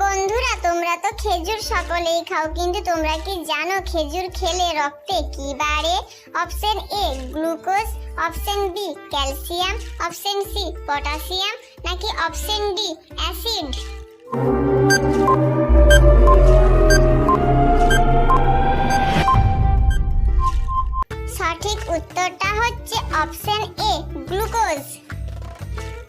বন্ধুরা, তোমরা তো খেজুর সকলেই খাও, কিন্তু তোমরা কি জানো খেজুর খেলে রক্তে কি বাড়ে? Option A glucose, option B calcium, option C potassium, নাকি অপশন ডি অ্যাসিড? সঠিক উত্তরটা হচ্ছে অপশন এ গ্লুকোজ।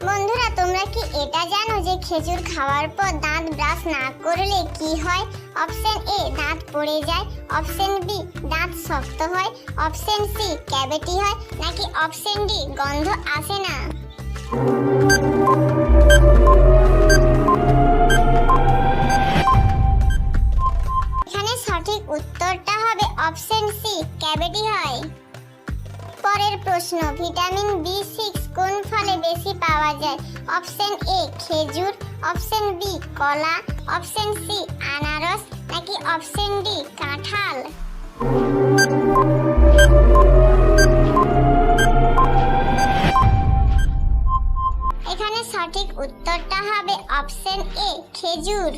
বন্ধুরা, তোমরা কি এটা জানো যে খেজুর খাওয়ার পর দাঁত ব্রাশ না করলে কি হয়? অপশন এ দাঁত পড়ে যায়। অপশন বি দাঁত শক্ত হয়। অপশন সি ক্যাভিটি হয়। নাকি অপশন ডি গন্ধ আসে না? এখানে সঠিক উত্তরটা হবে অপশন সি ক্যাভিটি হয়। প্রশ্ন, ভিটামিন বি সিক্স কোন ফলে বেশি পাওয়া যায়? অপশন এ খেজুর, অপশন বি কলা, অপশন সি আনারস, নাকি অপশন ডি কাঁঠাল? এখানে সঠিক উত্তরটা হবে অপশন এ খেজুর।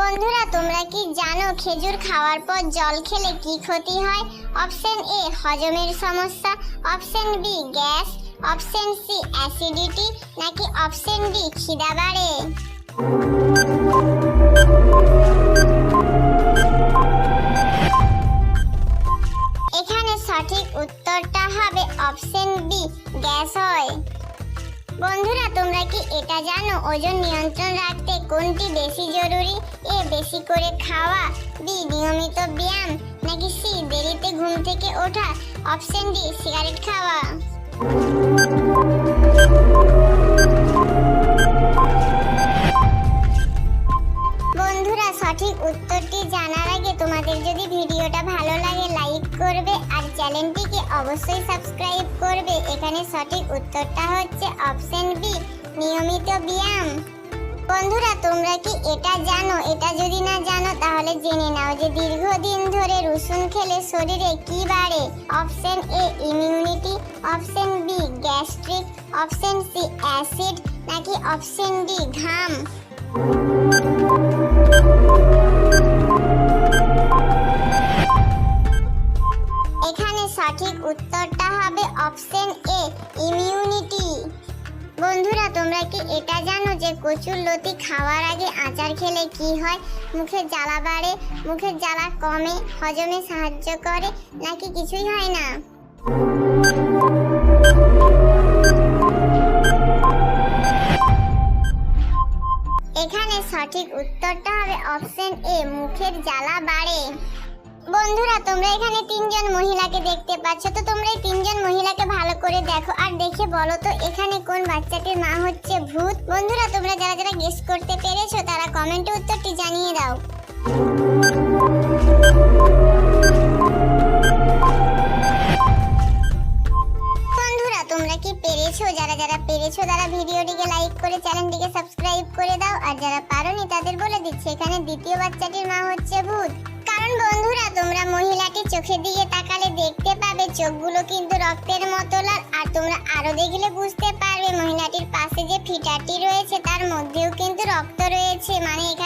বন্ধুরা, তোমরা কি জানো খেজুর খাওয়ার পর জল খেলে কি ক্ষতি হয়? অপশন এ হজমের সমস্যা। Option B gas. Option C acidity. নাকি অপশন ডি খিদা বাড়ে? এখানে সঠিক উত্তরটা হবে অপশন বি গ্যাস হয়। বন্ধুরা, তোমরা কি এটা জানো? ওজন নিয়ন্ত্রণ রাখতে কোনটি বেশি জরুরি? এ, বেশি করে খাওয়া, বি, নিয়মিত ব্যায়াম, নাকি সি, দেরিতে ঘুম থেকে ওঠা? অপশন ডি, সিগারেট খাওয়া। সঠিক উত্তরটি জানার আগে তোমাদের যদি ভিডিওটা ভালো লাগে লাইক করবে আর চ্যানেলটিকে অবশ্যই সাবস্ক্রাইব করবে। এখানে সঠিক উত্তরটা হচ্ছে অপশন বি নিয়মিত ব্যায়াম। বন্ধুরা, তোমরা কি এটা জানো? এটা যদি না জানো, তাহলে জেনে নাও যে দীর্ঘদিন ধরে রসুন খেলে শরীরে কি বাড়ে? Option A immunity option B gastric option C acid নাকি অপশন ডি ঘাম? সঠিক উত্তরটা হবে অপশন এ ইমিউনিটি বন্ধুরা, তোমরা কি এটা জানো যে কচুর লতি খাওয়ার আগে আচার খেলে কি হয়? মুখে জ্বালা বাড়ে মুখের জ্বালা কমে, হজমে সাহায্য করে, নাকি কিছুই হয় না? এখানে সঠিক উত্তরটা হবে অপশন এ, মুখের জ্বালা বাড়ে। বন্ধুরা, তোমরা এখানে তিনজন মহিলাকে দেখতে পাচ্ছ। তো তোমরা এই তিনজন মহিলাকে ভালো করে দেখো আর দেখে বলো তো, এখানে কোন বাচ্চাটির মা হচ্ছে ভূত? বন্ধুরা, তোমরা যারা যারা গেস করতে পেরেছ, তারা কমেন্টে উত্তরটি জানিয়ে দাও। বন্ধুরা, তোমরা কি পেরেছ? যারা যারা পেরেছ, তারা লাইক করে সাবস্ক্রাইব করে দাও। আর যারা পারোনি, তাদের বলে দিচ্ছি, এখানে দ্বিতীয় বাচ্চাটির মা হচ্ছে ভূত। চোখের দিকে তাকালে দেখতে পাবে চোখগুলো কিন্তু রক্তের মতো লাল। আর তোমরা আরও দেখলে বুঝতে পারবে মহিলাটির পাশে যে ফিটারটি রয়েছে, তার মধ্যেও কিন্তু রক্ত রয়েছে। মানে এখানে